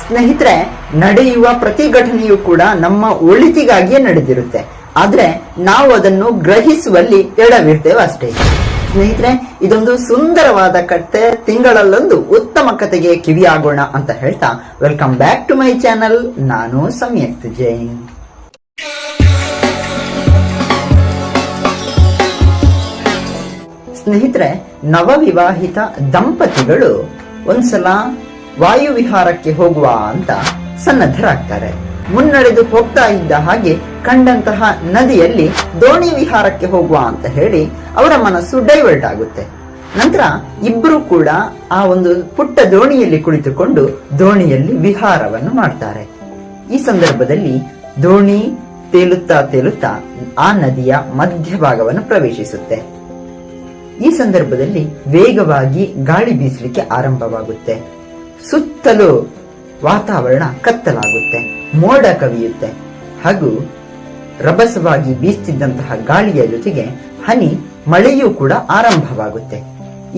ಸ್ನೇಹಿತರೆ, ನಡೆಯುವ ಪ್ರತಿ ಘಟನೆಯೂ ಕೂಡ ನಮ್ಮ ಒಳಿತಿಗಾಗಿಯೇ ನಡೆದಿರುತ್ತೆ. ಆದ್ರೆ ನಾವು ಅದನ್ನು ಗ್ರಹಿಸುವಲ್ಲಿ ಎಡವಿರ್ತೇವೆ ಅಷ್ಟೇ. ಸ್ನೇಹಿತರೆ, ಇದೊಂದು ಸುಂದರವಾದ ಕತೆ ತಿಂಗಳಲ್ಲೊಂದು ಉತ್ತಮ ಕತೆಗೆ ಕಿವಿಯಾಗೋಣ ಅಂತ ಹೇಳ್ತಾ welcome back to my channel ನಾನು ಸಂಯುಕ್ತ ಜೈನ್. ಸ್ನೇಹಿತರೆ, ನವವಿವಾಹಿತ ದಂಪತಿಗಳು ಒಂದ್ಸಲ ವಾಯುವಿಹಾರಕ್ಕೆ ಹೋಗುವ ಅಂತ ಸನ್ನದ್ಧರಾಗ್ತಾರೆ. ಮುನ್ನಡೆದು ಹೋಗ್ತಾ ಇದ್ದ ಹಾಗೆ ಕಂಡಂತಹ ನದಿಯಲ್ಲಿ ದೋಣಿ ವಿಹಾರಕ್ಕೆ ಹೋಗುವ ಅಂತ ಹೇಳಿ ಅವರ ಮನಸ್ಸು ಡೈವರ್ಟ್ ಆಗುತ್ತೆ. ನಂತರ ಇಬ್ಬರು ಕೂಡ ಆ ಒಂದು ಪುಟ್ಟ ದೋಣಿಯಲ್ಲಿ ಕುಳಿತುಕೊಂಡು ದೋಣಿಯಲ್ಲಿ ವಿಹಾರವನ್ನು ಮಾಡ್ತಾರೆ. ಈ ಸಂದರ್ಭದಲ್ಲಿ ದೋಣಿ ತೇಲುತ್ತಾ ತೇಲುತ್ತಾ ಆ ನದಿಯ ಮಧ್ಯಭಾಗವನ್ನು ಪ್ರವೇಶಿಸುತ್ತೆ. ಈ ಸಂದರ್ಭದಲ್ಲಿ ವೇಗವಾಗಿ ಗಾಳಿ ಬೀಸಲಿಕ್ಕೆ ಆರಂಭವಾಗುತ್ತೆ. ಸುತ್ತಲೂ ವಾತಾವರಣ ಕತ್ತಲಾಗುತ್ತೆ, ಮೋಡ ಕವಿಯುತ್ತೆ. ಹಾಗೂ ರಭಸವಾಗಿ ಬೀಸ್ತಿದ್ದಂತಹ ಗಾಳಿಯ ಜೊತೆಗೆ ಹನಿ ಮಳೆಯೂ ಕೂಡ ಆರಂಭವಾಗುತ್ತೆ.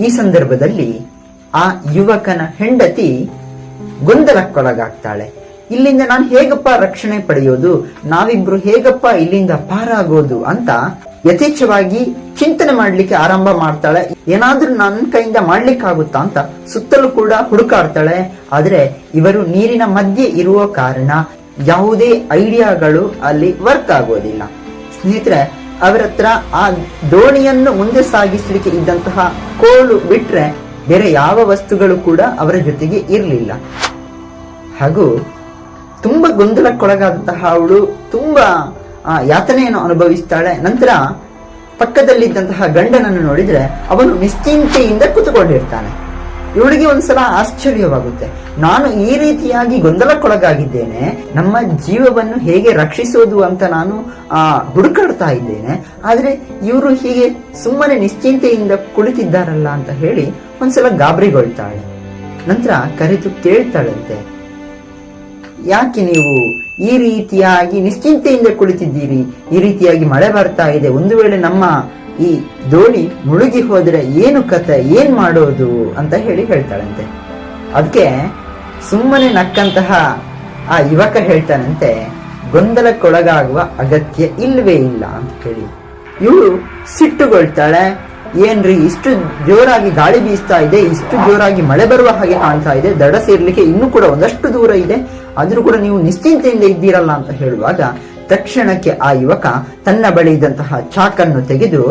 ಈ ಸಂದರ್ಭದಲ್ಲಿ ಆ ಯುವಕನ ಹೆಂಡತಿ ಗೊಂದಲಕ್ಕೊಳಗಾಗ್ತಾಳೆ. ಇಲ್ಲಿಂದ ನಾನು ಹೇಗಪ್ಪ ರಕ್ಷಣೆ ಪಡೆಯೋದು, ನಾವಿಬ್ರು ಹೇಗಪ್ಪ ಇಲ್ಲಿಂದ ಪಾರಾಗೋದು ಅಂತ ಯಥೇಚ್ಛವಾಗಿ ಚಿಂತನೆ ಮಾಡ್ಲಿಕ್ಕೆ ಆರಂಭ ಮಾಡ್ತಾಳೆ. ಏನಾದ್ರೂ ನನ್ನ ಕೈಯಿಂದ ಮಾಡ್ಲಿಕ್ಕಾಗುತ್ತಾ ಅಂತ ಸುತ್ತಲೂ ಕೂಡ ಹುಡುಕಾಡ್ತಾಳೆ. ಆದ್ರೆ ಇವರು ನೀರಿನ ಮಧ್ಯೆ ಇರುವ ಕಾರಣ ಯಾವುದೇ ಐಡಿಯಾಗಳು ಅಲ್ಲಿ ವರ್ಕ್ ಆಗೋದಿಲ್ಲ. ಸ್ನೇಹಿತರೆ, ಅವರ ಹತ್ರ ಆ ದೋಣಿಯನ್ನು ಮುಂದೆ ಸಾಗಿಸಲಿಕ್ಕೆ ಇದ್ದಂತಹ ಕೋಲು ಬಿಟ್ರೆ ಬೇರೆ ಯಾವ ವಸ್ತುಗಳು ಕೂಡ ಅವರ ಜೊತೆಗೆ ಇರಲಿಲ್ಲ. ಹಾಗೂ ತುಂಬಾ ಗೊಂದಲಕ್ಕೊಳಗಾದಂತಹ ಅವಳು ತುಂಬಾ ಆ, ಯಾತನೆಯನ್ನು ಅನುಭವಿಸ್ತಾಳೆ. ನಂತರ ಪಕ್ಕದಲ್ಲಿದ್ದಂತಹ ಗಂಡನನ್ನು ನೋಡಿದ್ರೆ ಅವನು ನಿಶ್ಚಿಂತೆಯಿಂದ ಕೂತುಕೊಂಡಿರ್ತಾನೆ. ಇವಳಿಗೆ ಒಂದ್ಸಲ ಆಶ್ಚರ್ಯವಾಗುತ್ತೆ. ನಾನು ಈ ರೀತಿಯಾಗಿ ಗೊಂದಲಕ್ಕೊಳಗಾಗಿದ್ದೇನೆ. ನಮ್ಮ ಜೀವವನ್ನು ಹೇಗೆ ರಕ್ಷಿಸೋದು ಅಂತ ನಾನು ಆ ಹುಡುಕಾಡ್ತಾ ಇದ್ದೇನೆ. ಆದ್ರೆ ಇವರು ಹೀಗೆ ಸುಮ್ಮನೆ ನಿಶ್ಚಿಂತೆಯಿಂದ ಕುಳಿತಿದ್ದಾರಲ್ಲ ಅಂತ ಹೇಳಿ ಒಂದ್ಸಲ ಗಾಬರಿಗೊಳ್ತಾಳೆ. ನಂತರ ಕರೆದು ಕೇಳ್ತಾಳಂತೆ ಯಾಕೆ ನೀವು ಈ ರೀತಿಯಾಗಿ ನಿಶ್ಚಿಂತೆಯಿಂದ ಕುಳಿತಿದ್ದೀರಿ. ಈ ರೀತಿಯಾಗಿ ಮಳೆ ಬರ್ತಾ ಇದೆ. ಒಂದು ವೇಳೆ ನಮ್ಮ ಈ ದೋಣಿ ಮುಳುಗಿ ಹೋದ್ರೆ ಏನು ಕತೆ ಏನ್ ಮಾಡೋದು ಅಂತ ಹೇಳಿ ಹೇಳ್ತಾಳಂತೆ. ಅದಕ್ಕೆ ಸುಮ್ಮನೆ ನಕ್ಕಂತಹ ಆ ಯುವಕ ಹೇಳ್ತಾನಂತೆ, ಗೊಂದಲಕ್ಕೊಳಗಾಗುವ ಅಗತ್ಯ ಇಲ್ವೇ ಇಲ್ಲ ಅಂತ ಹೇಳಿ ಇವಳು ಸಿಟ್ಟುಗೊಳ್ತಾಳೆ. ಏನ್ರಿ, ಇಷ್ಟು ಜೋರಾಗಿ ಗಾಳಿ ಬೀಸ್ತಾ ಇದೆ, ಇಷ್ಟು ಜೋರಾಗಿ ಮಳೆ ಬರುವ ಹಾಗೆ ಕಾಣ್ತಾ ಇದೆ, ದಡ ಸೇರ್ಲಿಕ್ಕೆ ಇನ್ನೂ ಕೂಡ ಒಂದಷ್ಟು ದೂರ ಇದೆ ಆದ್ರೂ ಕೂಡ ನೀವು ನಿಶ್ಚಿಂತೆಯಿಂದ ಇದ್ದೀರಲ್ಲ ಅಂತ ಹೇಳುವಾಗ ತಕ್ಷಣಕ್ಕೆ ಆ ಯುವಕ ತನ್ನ ಬಳಿ ಇದ್ದಂತಹ ಚಾಕನ್ನು ತೆಗೆದು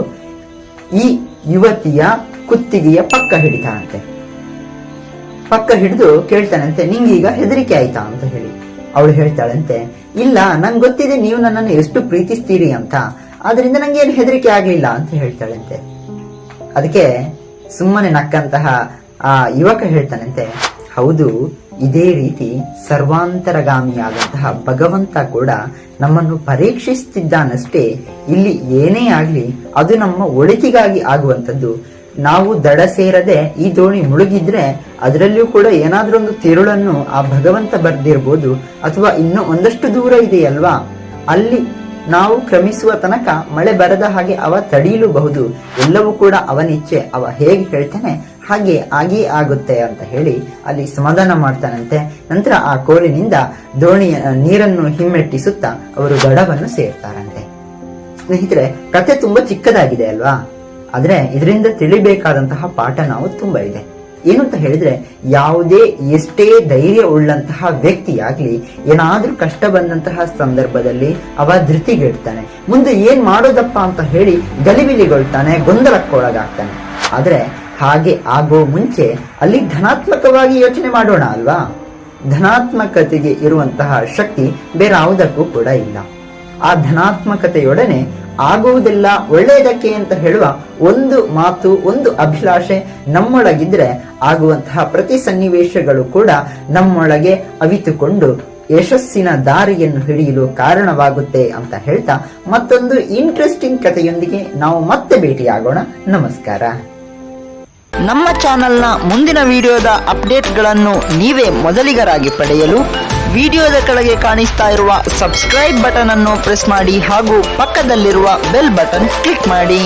ಈ ಯುವತಿಯ ಕುತ್ತಿಗೆಯ ಪಕ್ಕ ಹಿಡಿತಾನಂತೆ. ಪಕ್ಕ ಹಿಡಿದು ಕೇಳ್ತಾನಂತೆ, ನಿಂಗೀಗ ಹೆದರಿಕೆ ಆಯ್ತಾ ಅಂತ ಹೇಳಿ. ಅವಳು ಹೇಳ್ತಾಳಂತೆ, ಇಲ್ಲ, ನಂಗೆ ಗೊತ್ತಿದೆ ನೀವು ನನ್ನನ್ನು ಎಷ್ಟು ಪ್ರೀತಿಸ್ತೀರಿ ಅಂತ, ಆದ್ರಿಂದ ನಂಗೆ ಏನು ಹೆದರಿಕೆ ಆಗ್ಲಿಲ್ಲ ಅಂತ ಹೇಳ್ತಾಳಂತೆ. ಅದಕ್ಕೆ ಸುಮ್ಮನೆ ನಕ್ಕಂತಹ ಆ ಯುವಕ ಹೇಳ್ತಾನಂತೆ, ಹೌದು ಇದೇ ರೀತಿ ಸರ್ವಾಂತರಗಾಮಿಯಾದಂತಹ ಭಗವಂತ ಕೂಡ ನಮ್ಮನ್ನು ಪರೀಕ್ಷಿಸ್ತಿದ್ದಾನಷ್ಟೇ. ಇಲ್ಲಿ ಏನೇ ಆಗಲಿ ಅದು ನಮ್ಮ ಒಳಿತಿಗಾಗಿ ಆಗುವಂತದ್ದು ನಾವು ದಡ ಸೇರದೆ ಈ ದೋಣಿ ಮುಳುಗಿದ್ರೆ ಅದರಲ್ಲಿಯೂ ಕೂಡ ಏನಾದ್ರೂ ಒಂದು ತಿರುಳನ್ನು ಆ ಭಗವಂತ ಬರ್ದಿರ್ಬೋದು ಅಥವಾ ಇನ್ನೂ ಒಂದಷ್ಟು ದೂರ ಇದೆಯಲ್ವಾ? ಅಲ್ಲಿ ನಾವು ಕ್ರಮಿಸುವ ತನಕ ಮಳೆ ಬರದ ಹಾಗೆ ಅವ ತಡೆಯಲೂಬಹುದು ಎಲ್ಲವೂ ಕೂಡ ಅವನಿಚ್ಛೆ. ಅವ ಹೇಗೆ ಹೇಳ್ತಾನೆ ಹಾಗೆ ಆಗಿ ಆಗುತ್ತೆ ಅಂತ ಹೇಳಿ ಅಲ್ಲಿ ಸಮಾಧಾನ ಮಾಡ್ತಾನಂತೆ. ನಂತರ ಆ ಕೋಲಿನಿಂದ ದೋಣಿಯ ನೀರನ್ನು ಹಿಮ್ಮೆಟ್ಟಿಸುತ್ತಾ ಅವರು ದಡವನ್ನು ಸೇರ್ತಾರಂತೆ. ಸ್ನೇಹಿತರೆ ಕತೆ ತುಂಬಾ ಚಿಕ್ಕದಾಗಿದೆ ಅಲ್ವಾ? ಆದ್ರೆ ಇದರಿಂದ ತಿಳಿಬೇಕಾದಂತಹ ಪಾಠ ನಾವು ತುಂಬಾ ಇದೆ. ಏನು ಅಂತ ಹೇಳಿದ್ರೆ, ಯಾವುದೇ, ಎಷ್ಟೇ ಧೈರ್ಯ ಉಳ್ಳಂತಹ ವ್ಯಕ್ತಿಯಾಗ್ಲಿ, ಏನಾದ್ರೂ ಕಷ್ಟ ಬಂದಂತಹ ಸಂದರ್ಭದಲ್ಲಿ ಅವ ಧೃತಿಗೆಡ್ತಾನೆ. ಮುಂದೆ ಏನ್ ಮಾಡೋದಪ್ಪ ಅಂತ ಹೇಳಿ ಗಲಿಬಿಲಿಗೊಳ್ತಾನೆ, ಗೊಂದಲಕ್ಕೊಳಗಾಗ್ತಾನೆ. ಆದ್ರೆ ಹಾಗೆ ಆಗೋ ಮುಂಚೆ ಅಲ್ಲಿ ಧನಾತ್ಮಕವಾಗಿ ಯೋಚನೆ ಮಾಡೋಣ ಅಲ್ವಾ? ಧನಾತ್ಮಕತೆಗೆ ಇರುವಂತಹ ಶಕ್ತಿ ಬೇರಾವುದಕ್ಕೂ ಕೂಡ ಇಲ್ಲ. ಆ ಧನಾತ್ಮಕತೆಯೊಡನೆ ಆಗುವುದೆಲ್ಲ ಒಳ್ಳೆಯದಕ್ಕೆ ಅಂತ ಹೇಳುವ ಒಂದು ಮಾತು, ಒಂದು ಅಭಿಲಾಷೆ ನಮ್ಮೊಳಗಿದ್ರೆ ಆಗುವಂತಹ ಪ್ರತಿ ಸನ್ನಿವೇಶಗಳು ಕೂಡ ನಮ್ಮೊಳಗೆ ಅವಿತುಕೊಂಡು ಯಶಸ್ಸಿನ ದಾರಿಯನ್ನು ಹಿಡಿಯಲು ಕಾರಣವಾಗುತ್ತೆ ಅಂತ ಹೇಳ್ತಾ ಮತ್ತೊಂದು ಇಂಟ್ರೆಸ್ಟಿಂಗ್ ಕಥೆಯೊಂದಿಗೆ ನಾವು ಮತ್ತೆ ಭೇಟಿಯಾಗೋಣ. ನಮಸ್ಕಾರ. ನಮ್ಮ ಚಾನೆಲ್ನ ಮುಂದಿನ ವಿಡಿಯೋದ ಅಪ್ಡೇಟ್ಗಳನ್ನು ನೀವೇ ಮೊದಲಿಗರಾಗಿ ಪಡೆಯಲು ವಿಡಿಯೋದ ಕೆಳಗೆ ಕಾಣಿಸ್ತಾ ಇರುವ ಸಬ್ಸ್ಕ್ರೈಬ್ ಬಟನ್ ಅನ್ನು ಪ್ರೆಸ್ ಮಾಡಿ ಹಾಗೂ ಪಕ್ಕದಲ್ಲಿರುವ ಬೆಲ್ ಬಟನ್ ಕ್ಲಿಕ್ ಮಾಡಿ.